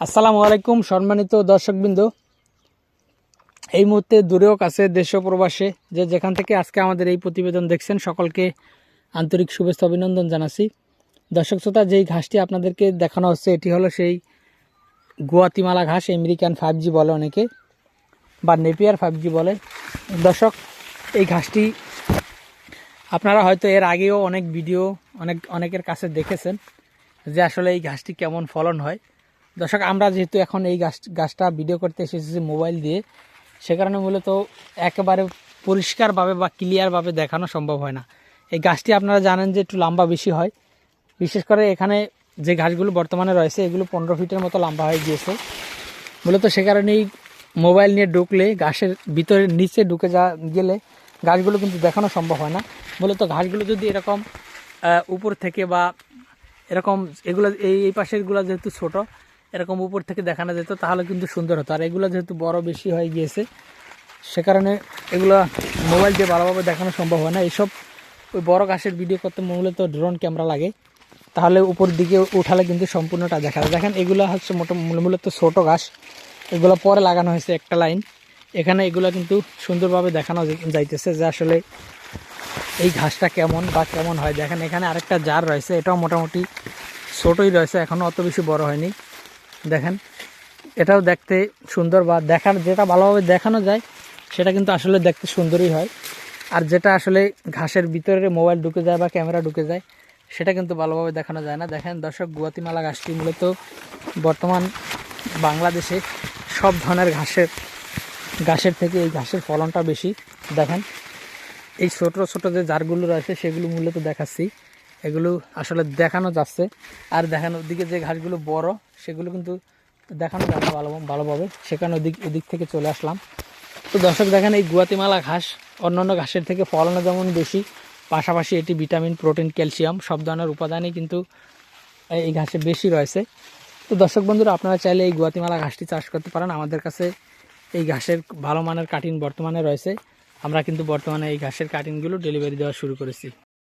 আসসালামু আলাইকুম, সম্মানিত দর্শকবৃন্দ। এই মুহূর্তে দূরেও কাছে দেশ প্রবাসে যে যেখান থেকে আজকে আমাদের এই প্রতিবেদন দেখছেন, সকলকে আন্তরিক শুভেচ্ছা, অভিনন্দন জানাচ্ছি। দর্শক শ্রোতা, যেই ঘাসটি আপনাদেরকে দেখানো হচ্ছে, এটি হলো সেই গুয়াতিমালা ঘাস, আমেরিকান ফাইভ জি বলে অনেকে, বা নেপিয়ার ফাইভ জি বলে। দর্শক, এই ঘাসটি আপনারা হয়তো এর আগেও অনেক ভিডিও অনেক, অনেকের কাছে দেখেছেন যে আসলে এই ঘাসটি কেমন ফলন হয়। দর্শক, আমরা যেহেতু এখন এই গাছ, গাছটা ভিডিও করতে এসেছি মোবাইল দিয়ে, সে কারণে মূলত একেবারে পরিষ্কারভাবে বা ক্লিয়ারভাবে দেখানো সম্ভব হয় না। এই গাছটি আপনারা জানেন যে একটু লম্বা বেশি হয়। বিশেষ করে এখানে যে ঘাসগুলো বর্তমানে রয়েছে, এগুলো পনেরো ফিটের মতো লম্বা হয়ে গিয়েছে। মূলত সে কারণেই মোবাইল নিয়ে ঢুকলে ঘাসের ভিতরে নিচে ঢুকে যা, গেলে গাছগুলো কিন্তু দেখানো সম্ভব হয় না। মূলত ঘাসগুলো যদি এরকম উপর থেকে বা এরকম, এগুলো, এই এই পাশেরগুলো যেহেতু ছোট এরকম উপর থেকে দেখানো যেত, তাহলে কিন্তু সুন্দর হতো। আর এগুলো যেহেতু বড় বেশি হয়ে গিয়েছে, সে কারণে এগুলো মোবাইল দিয়ে ভালোভাবে দেখানো সম্ভব হয় না। এইসব ওই বড় ঘাসের ভিডিও করতে মূলত ড্রোন ক্যামেরা লাগে। তাহলে উপর দিকে উঠালে কিন্তু সম্পূর্ণটা দেখা যায়। দেখেন, এগুলো হচ্ছে মোটা মূলত ছোট ঘাস। এগুলো পরে লাগানো হয়েছে একটা লাইন। এখানে এগুলো কিন্তু সুন্দরভাবে দেখানো যাইতেছে যে আসলে এই ঘাসটা কেমন বা কেমন হয়। দেখেন, এখানে আরেকটা জার রয়েছে। এটাও মোটামুটি ছোটই রয়েছে এখনও অত বেশি বড় হয়নি। দেখেন, এটাও দেখতে সুন্দর বা দেখার যেটা ভালোভাবে দেখানো যায়, সেটা কিন্তু আসলে দেখতে সুন্দরই হয়। আর যেটা আসলে ঘাসের ভিতরে মোবাইল ঢুকে যায় বা ক্যামেরা ঢুকে যায়, সেটা কিন্তু ভালোভাবে দেখানো যায় না। দেখেন, দর্শক, গুয়াতিমালা ঘাসটি মূলত বর্তমান বাংলাদেশে সব ধরনের ঘাসের ঘাসের থেকে এই ঘাসের ফলনটা বেশি। দেখেন, এই ছোট ছোট যে জারগুলো রয়েছে, সেগুলো মূলত দেখাচ্ছি। এগুলো আসলে দেখানো যাচ্ছে। আর দেখানো ওদিকে যে ঘাসগুলো বড়, সেগুলো কিন্তু দেখানো যাবে ভালো, ভালোভাবে। সেখানে ওদিক ওদিক থেকে চলে আসলাম। তো দর্শক দেখেন, এই গুয়াতিমালা ঘাস, অন্যান্য ঘাসের থেকে ফলনও যেমন বেশি, পাশাপাশি এটি ভিটামিন, প্রোটিন, ক্যালসিয়াম, সব ধরনের উপাদানই কিন্তু এই ঘাসে বেশি রয়েছে। তো দর্শক বন্ধুরা, আপনারা চাইলে এই গুয়াতিমালা ঘাসটি চাষ করতে পারেন। আমাদের কাছে এই ঘাসের ভালো মানের কাটিং বর্তমানে রয়েছে। আমরা কিন্তু বর্তমানে এই ঘাসের কাটিংগুলো ডেলিভারি দেওয়া শুরু করেছি।